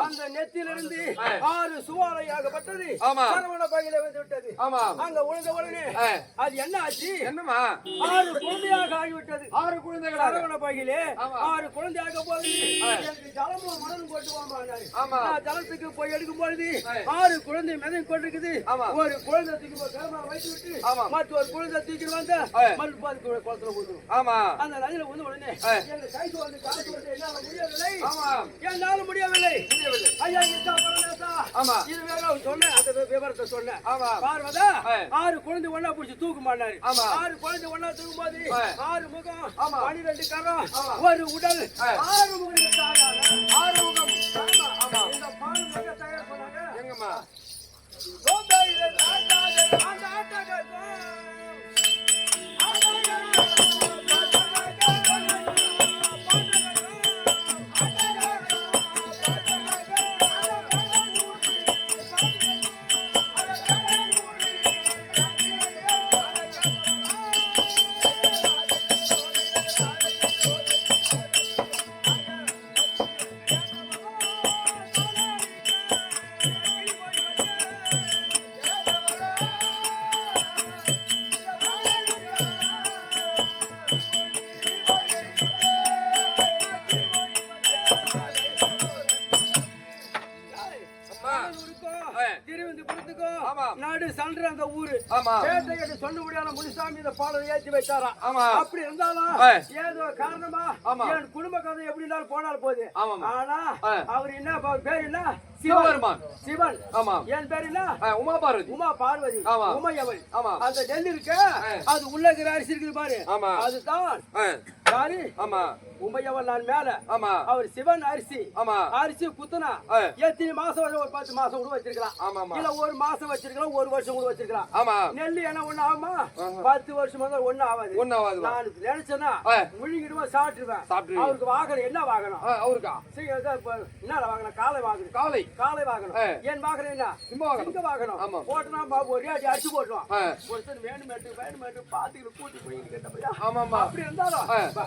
அந்த நெத்தியிலிருந்து ஆ. ஆறு சுவாலையாகப்பட்டது. சரவண பையில வந்து விட்டது ஆமா அங்க உழுந்த உடனே. அது என்ன ஆச்சு என்னம்மா ஆறு குழந்தையாக ஆகிவிட்டது ஆறு குழந்தைகளா சரவண ஆமா. ஆறு குழந்தையாக எனக்கு ஜலமும் மணலும் போட்டு ஆமா. ஜலத்துக்கு போய் எடுக்கும் பொழுது. ஆறு குழந்தை மிதம் கொண்டிருக்குது. ஒரு குழந்தை தூக்கி வைத்து விட்டு. மற்ற ஒரு குழந்தை தூக்கி வந்து. மண் பாதி குளத்துல ஊற்றணும் ஆமா அந்த நதியில வந்து உடனே. எங்க கைக்கு வந்து காசு வந்து என்னால முடியவில்லை ஆமா என்னால முடியவில்லை ஆமா. இது வேற அவன் சொன்னேன் அந்த வி- விவரத்தை சொன்னேன் ஆமா பார்வதா ஆ. ஆறு குழந்தை ஒண்ணா பிடிச்சி தூக்கு மாட்டாரு ஆமா. ஆறு குழந்தை ஒண்ணா தூக்கும் போது ஆ. ஆறு முகம் ஆமா. பனிரெண்டு கரம். ஒரு உடல். ஆறு முகம். ஆறு முகம் ஆமா. ஆமா. இந்த பால் மிக தயார் பண்ணாங்க எங்கம்மா நடு சல்ற அந்த ஊரு. ஆமா பேட்டையிட்டு சொல்ல முடியாத முனிசாமி இந்த பாலை ஏற்றி வைத்தாராம் அப்படி இருந்தாலும். ஏதோ காரணமா. என் குடும்ப கதை எப்படி இருந்தாலும் போனால் போகுது. ஆனா. அவர் என்ன பேர் என்ன? சிவபெருமான். சிவன். ஆமா என் பேர் என்ன? உமா பார்வதி. உமா பார்வதி. ஆமா. உமையவள். ஆமா அந்த நெல் இருக்கு. அது உள்ள இருக்கிற அரிசி இருக்குது பாரு. அதுதான் யாரு? ஆமா. உமையவள் நான் மேல. ஆமா. அவர் சிவன் அரிசி. ஆமா. அரிசி குத்துனா. எத்தனை மாசம் ஒரு பத்து மாசம் கூட வச்சிருக்கலாம். ஆமாமா இல்ல ஒரு மாசம் வச்சிருக்கலாம் ஒரு வருஷம் கூட வச்சிருக்கலாம். ஆமா. நெல்லு என்ன ஒண்ணு ஆகுமா. பத்து வருஷமா தான் ஒண்ணு ஆகாது. ஒன்னாவது நான் நினைச்சேன்னா ஆ. முழுங்கிடுவேன் சாப்பிட்டுருவேன். அவருக்கு வாகனம் என்ன வாகனம்? அவருக்கா? என்ன வாகனம்? காலை வாகனம். காலை. காலை வாகனம். என் வாகனம் என்ன. சிங்க வாகனம். ஆமா. போட்டனா பா- ஒரே அடி அடிச்சு போட்டுருவான். ஆ, ஒருத்தர் வேணுமேட்டு வேணுமேட்டு பாத்துக்கிட்டு கூட்டி போய் ஆமாம்மா. அப்படி இருந்தாலும் ஆ.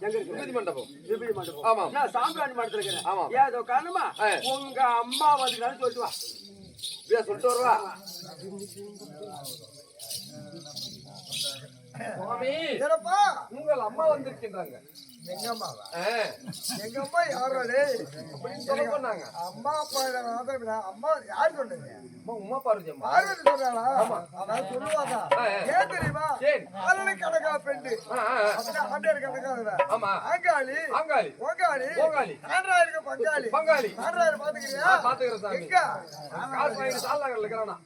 எங்க விபூதி மண்டபம். விபூதி மண்டபம். ஆமா. நான் சாம்பிராணி மண்டபத்துல இருக்கிறேன் ஆமா. ஏதோ காரணமா. உங்க அம்மா வந்துக்கிறான்னு சொல்லிட்டு வா. இப்படியா சொல்லிட்டு வருவா? சுவாமி. உங்கள் அம்மா வந்திருக்கின்றாங்க. எங்க அம்மாவா எங்க அம்மா யாரோ டேய் அப்படின்னு சொல்ல சொன்னாங்க. அம்மா அப்பா இல்ல. அம்மா யார் சொன்னீங்க? உமா அதான். ஏன் தெரியுமா? ஆளு கணக்கா பெண்டு ஆண்டர் கணக்காதுல ஆமா. ஆங்காளி. ஆங்காளி. ஓங்காளி ஓங்காளி. ஆண்ட்ராயிருக்கு பங்காளி. பங்காளி. ஆண்ட்ராயிரு பாத்துக்கிறியா? ஆ, பாத்துக்கிறேன் சாமி. எங்க? காசு இருக்கிறானா.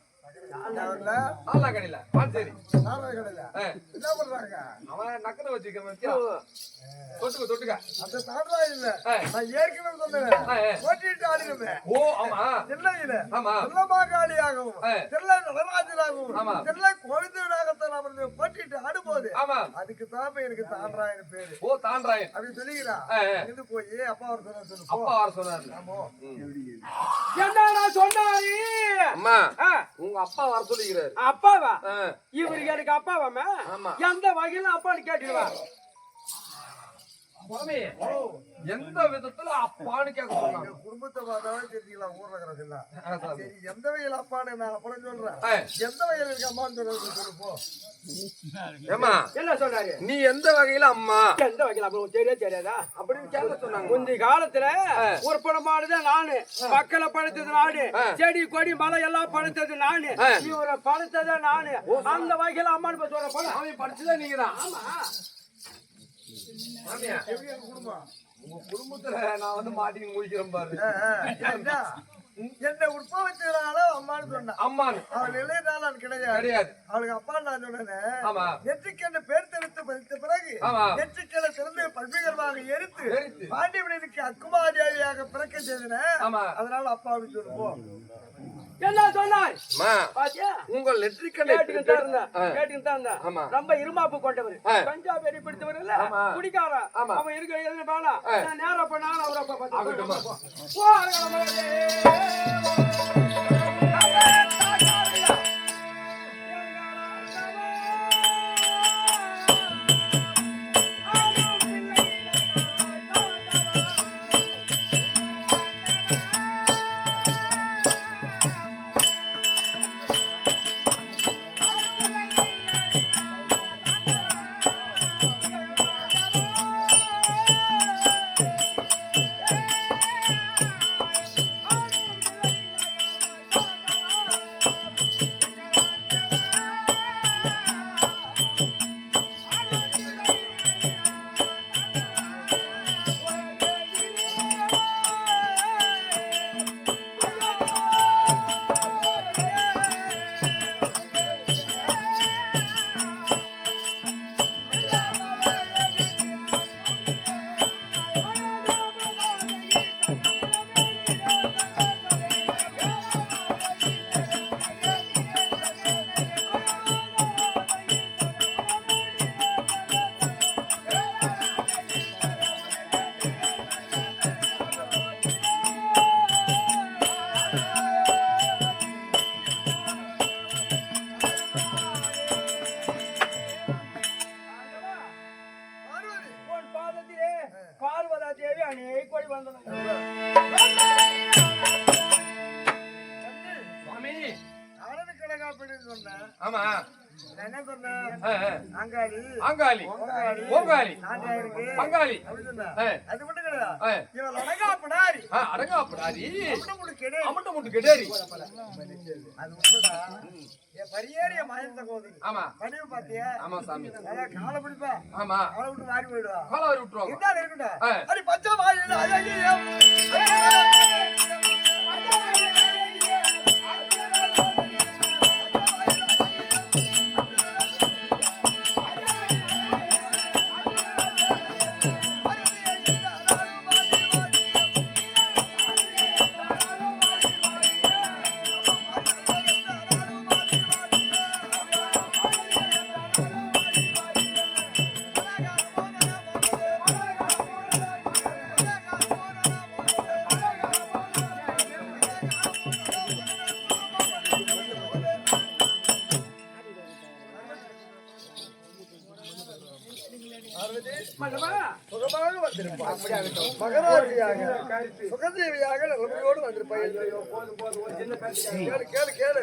ஆண்டவர்ல சால்நாகடியில பாஞ்சேரி நாராய கடையில என்ன பண்றாங்க? அவன் நக்கன வச்சுக்க வைக்கிறான் தொட்டுக்க தொட்டுக்க. அந்த தாண்டாய் இல்ல. நான் ஏற்கனவே சொன்னேன். ஓட்டிட்டு ஆடுகிறேன் ஓ ஆமா. தில்லையில. ஆமா. தில்லமாகாளியாகவும் ஆ. தில்லை நடராஜனாகவும் ஆமா. தில்லை கோவிந்தனாகத்தான் அமர்ந்து போட்டிட்டு ஆடும்போது ஆமா. அதுக்கு தான் எனக்கு தாண்டாயிரம் பேரு. ஓ தான்றாயன் அப்படி சொல்லிக்கிறா. ஆ, ஆ. இருந்து போய் அப்பா அவர். அப்பா வர சொன்னாரு. ஆமோ. என்னடா சொன்னாரு அம்மா. உங்க அப்பா வர சொல்லிக்கிறாரு. அப்பாவா? இவருக்கு எனக்கு அப்பாவாம. எந்த வகையில அப்பான்னு கேட்டுடுவா. சுவாமி எந்த விதத்துல அப்பான்னு கேட்க சொன்னாங்க என் குடும்பத்தை பார்த்தாவே தெரிஞ்சுக்கலாம் ஊர்ல இருக்கிறதுல. சரி. எந்த வகையில் அப்பான்னு நான் அப்புறம் சொல்றேன். எந்த வகையில் இருக்க அம்மான்னு சொல்றது சொல்லு போ. ஏம்மா என்ன சொன்னாரு? நீ எந்த வகையில அம்மா? எந்த வகையில அப்ப உனக்கு தெரியவே தெரியாதா? அப்படின்னு கேட்க சொன்னாங்க. முந்தி காலத்துல உற்பனமானது நானு. மக்களை படுத்தது நானு. செடி கொடி மலை எல்லாம் படுத்தது நானு. இவரை படுத்தது நானு. அந்த வகையில அம்மான்னு சொல்ற போல சாமி படிச்சுதான் நீங்க தான் ஆமா. குடும்பம் உங்க குடும்பத்துல நான் வந்து மாட்டி முடிக்கிறேன் பாரு. என்ன? உற்பத்தினால அம்மான்னு சொன்னான் அம்மான்னு அவள் இல்லைனால நான் கிடையாது கிடையாது அவளுக்கு அப்பா நான் சொன்னேன் ஆமா நெற்றிக்கண்ணு பேர் தெளித்து பதித்த பிறகு. நெற்றிக்கண்ணை திறந்து பல்வேகரமாக எரித்து. பாண்டியவனுக்கு அக்குமாதேவியாக பிறக்க செய்தன. அதனால அப்பாவுக்கு சொல்லுவோம் என்ன சொன்னாய்? உங்கள் நெற்றிக்கண்ணை. ரொம்ப இருமாப்பு கொண்டவர். கஞ்சா வெறி பிடித்தவர் இல்ல? ஆமா. அவன் இருக்க எதுவும் வேணாம். ஆ. நான் நேரா போய் நானும் அவரை சொன்னேன் ஆமா. என்ன சொன்னேன். அங்காளி ஓங்காளி. பங்காளி. ஆ, அது மட்டும் கிடையாது. இவன் அழகா படாரி அடங்கா கிடையாது அமட்ட முட்டு கெடேரி. அது உண்மைடா பரியேறிய மகன் சகோதரி. ஆமா. பாத்தியா? ஆமா சாமி. காலை பிடிப்பா. ஆமா. காலை விட்டு மாறி போயிடுவா. காலாவரி விட்டுருவாங்க இருந்தாலும் இருக்கட்டா ஆ. அடி பச்சை வாயில் அழகிய மகராஜியாக சுகதேவியாக நிலைமையோடு வந்திருப்பாய் கேளு கேளு கேளு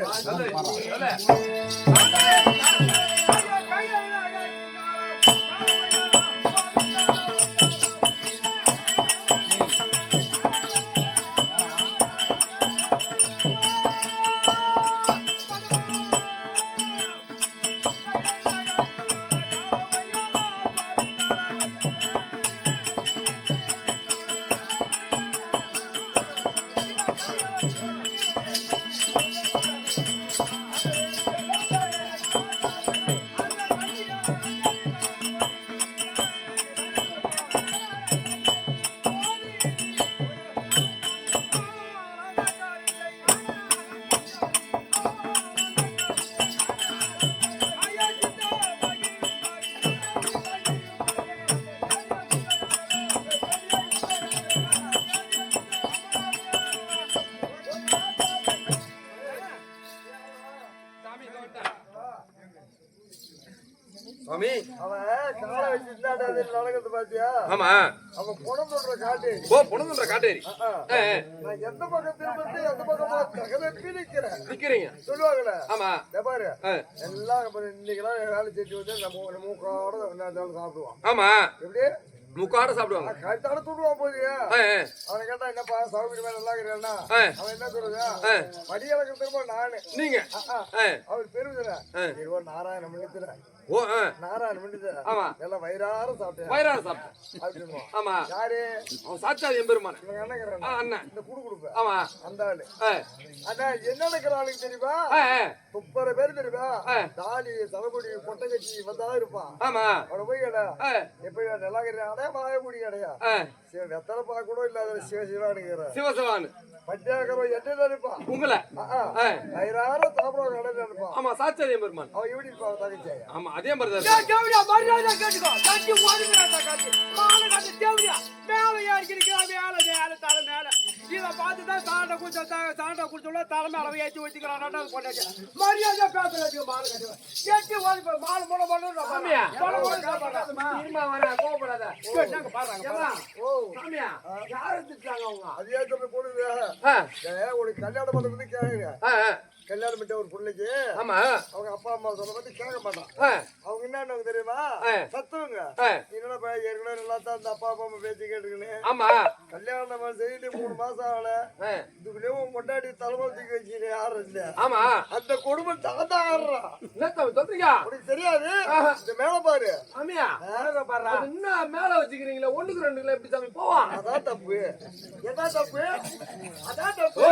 பாத்தியா? ஆமா. அவன் காட்டு ஓ பொண்ணுன்ற காட்டேரி. நான் எந்த பக்கம் திரும்பி எந்த பக்கமா தகதப்பி நிக்கிறேன். நிக்கிறீங்க. சொல்லுவாங்கல்ல ஆமா. இதை பாரு. ஆ, எல்லாம் வேலை செஞ்சு வந்து நம்ம மூக்கோட சாப்பிடுவான் ஆமா. எப்படி? முக்காட சாப்பிடுவாங்க. கழுத்தாட தூடுவான் போது ஆ, ஆ, அவனை கேட்டா என்னப்பா சௌகரியமா நல்லா இருக்கிறான்னா. அவன் என்ன சொல்றதா? திரும்ப நானு. நீங்க. அவர் பெருமிதுல. இருவர் நாராயண மன்னித்துல ஓ ஆ, நாராயண மன்னித்துல ஆமா. எல்லாம் வயிறார சாப்பிட்டேன். வயிறார சாப்பிட்டேன். அப்படின்னு ஆமா. யாரு? அவன் சாட்சாத் எம்பெருமான என்னங்கிறான் அண்ணன் இந்த குடு குடுப்ப. ஆமா. அந்த ஆளு. அண்ணா என்ன நடக்கிற ஆளுக்கு தெரியுமா? முப்பது பேர் தெரியுமா. தாலி தலைமுடி பொட்டை கட்சி வந்தாலும் இருப்பான். ஆமா. அவனை போய் கேட்டா ஆ, எப்படி நல்லா கிடையாது மாயமுடி கிடையா வெத்தலை பார்க்க கூட இல்லாத சிவ சிவானுங்கிற சிவசிவான் பட்டியாக்கிறவன் என்ன இருப்பான் உங்களை. வயிறார சாப்பிடுவாங்க இருப்பான் ஆமா சாட்சாத் எம்பெருமான் அவன் எப்படி இருப்பான் ஆமா அதே மாதிரி தான். தேவடியா மரியாதை கேட்டுக்கோ. கட்டி ஓடுகிறாட்டா கட்டி மேல இதை பார்த்து தான் சாண்டை குடிச்ச சாண்டை குடிச்சோட தலை மேல ஏற்றி வச்சுக்கிறான். பொண்ணாச்சு மரியாதை பேசுறது மாலை கட்டி எட்டி ஓடி போய் மாலை மூட சாமியா? பண்ண இருமா. ஏம்மா, ஓ. சாமியா, யாரை திட்டுறாங்க அவங்க? அது சொல்லி ஏன் உனக்கு கல்யாணம் பண்ண பத்தி கேளுங்க. ஆ, ஆ, கல்யாணம் பண்ண ஒரு பிள்ளைக்கு ஆமா அவங்க அப்பா அம்மா சொல்ல பத்தி கேட்க மாட்டான். என்ன தெரியுமா. சத்துவங்க. என்னடா ஏற்கனவே நல்லா தான் இந்த அப்பா அம்மா பேச்சு கேட்டுக்கின்னு ஆமா. கல்யாணம் நம்ம செய்துட்டு மூணு மாசம் ஆகல. ஆ, இதுக்குள்ளேயும் கொண்டாடி தலைமையில் தூக்கி வச்சுக்கிட்டு யாரும் இல்ல ஆமா. அந்த குடும்பம் தாத்தா ஆடுறா என்ன தம்பி சொல்றீங்க உனக்கு தெரியாது. இந்த மேல பாரு. சாமியா? அது என்ன மேல வச்சுக்கிறீங்களா ஒண்ணுக்கு ரெண்டுங்களா எப்படி சாமி போவான்? அதான் தப்பு. எதான் தப்பு? அதான் தப்பு.